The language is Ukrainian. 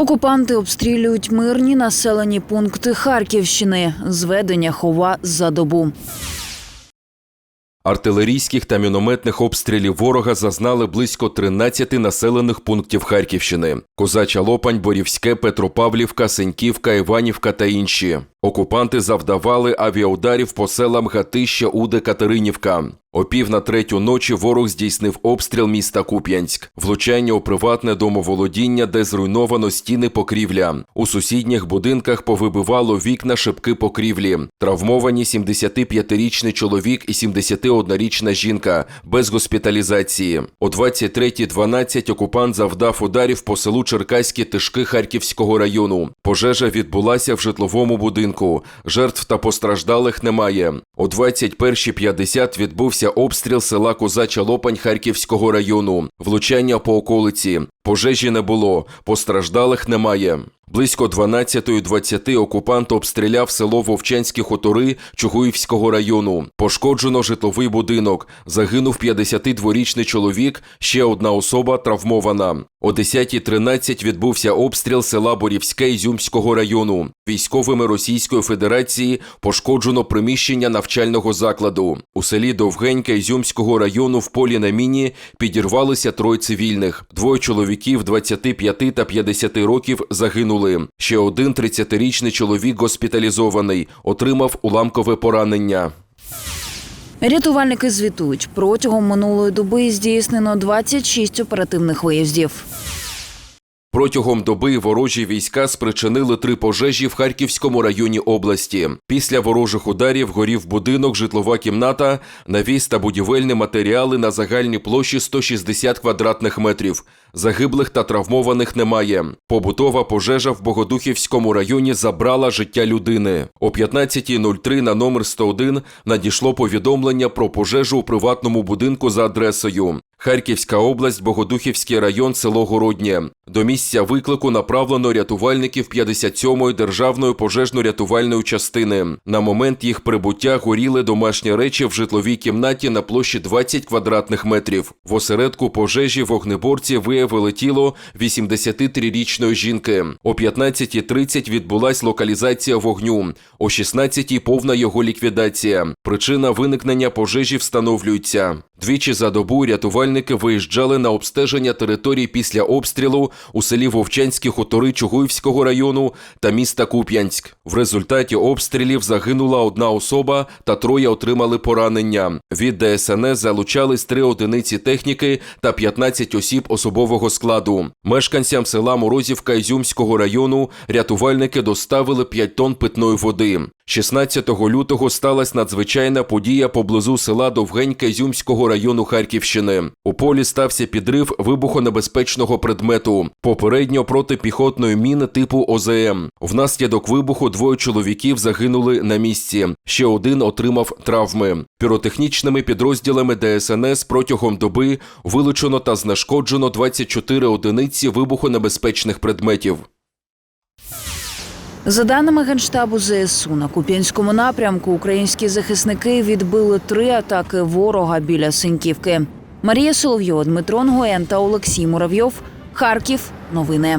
Окупанти обстрілюють мирні населені пункти Харківщини. Зведення хова за добу. Артилерійських та мінометних обстрілів ворога зазнали близько 13 населених пунктів Харківщини: Козача Лопань, Борівське, Петропавлівка, Сеньківка, Іванівка та інші. Окупанти завдавали авіаударів по селам Гатища, Уде, Катеринівка. О пів на третю ночі ворог здійснив обстріл міста Куп'янськ, влучання у приватне домоволодіння, де зруйновано стіни покрівля. У сусідніх будинках повибивало вікна шибки покрівлі. Травмовані 75-річний чоловік і 71-річна жінка без госпіталізації. О 23.12 окупант завдав ударів по селу Черкаські Тишки Харківського району. Пожежа відбулася в житловому будинку. Жертв та постраждалих немає. О 21.50 відбувся обстріл села Козача Лопань Харківського району. Влучання по околиці. Пожежі не було, постраждалих немає. Близько 12.20 окупант обстріляв село Вовчанські хутори Чугуївського району. Пошкоджено житловий будинок. Загинув 52-річний чоловік, ще одна особа травмована. О 10.13 відбувся обстріл села Борівське Ізюмського району. Військовими Російської Федерації пошкоджено приміщення навчального закладу. У селі Довгенька Ізюмського району в полі на міні підірвалися троє цивільних. Двоє чоловіків 25 та 50 років загинули. Ще один 30-річний чоловік госпіталізований, отримав уламкове поранення. Рятувальники звітують, протягом минулої доби здійснено 26 оперативних виїздів. Протягом доби ворожі війська спричинили три пожежі в Харківському районі області. Після ворожих ударів горів будинок, житлова кімната, навіс та будівельні матеріали на загальній площі 160 квадратних метрів. Загиблих та травмованих немає. Побутова пожежа в Богодухівському районі забрала життя людини. О 15.03 на номер 101 надійшло повідомлення про пожежу у приватному будинку за адресою. Харківська область, Богодухівський район, село Городнє. До місця виклику направлено рятувальників 57-ї державної пожежно-рятувальної частини. На момент їх прибуття горіли домашні речі в житловій кімнаті на площі 20 квадратних метрів. В осередку пожежі вогнеборці виявили тіло 83-річної жінки. О 15.30 відбулась локалізація вогню. О 16.00 повна його ліквідація. Причина виникнення пожежі встановлюється. Двічі за добу рятувальники виїжджали на обстеження територій після обстрілу у селі Вовчанські хутори Чугуївського району та міста Куп'янськ. В результаті обстрілів загинула одна особа та троє отримали поранення. Від ДСНС залучались три одиниці техніки та 15 осіб особового складу. Мешканцям села Морозівка Ізюмського району рятувальники доставили 5 тонн питної води. 16 лютого сталася надзвичайна подія поблизу села Довгенька Ізюмського району Харківщини. У полі стався підрив вибухонебезпечного предмету, попередньо протипіхотної міни типу ОЗМ. Внаслідок вибуху двоє чоловіків загинули на місці. Ще один отримав травми. Піротехнічними підрозділами ДСНС протягом доби вилучено та знешкоджено 24 одиниці вибухонебезпечних предметів. За даними генштабу ЗСУ, на Куп'янському напрямку українські захисники відбили три атаки ворога біля Синьківки. Марія Соловйова, Дмитро Нгоєн та Олексій Муравйов. Харків. Новини.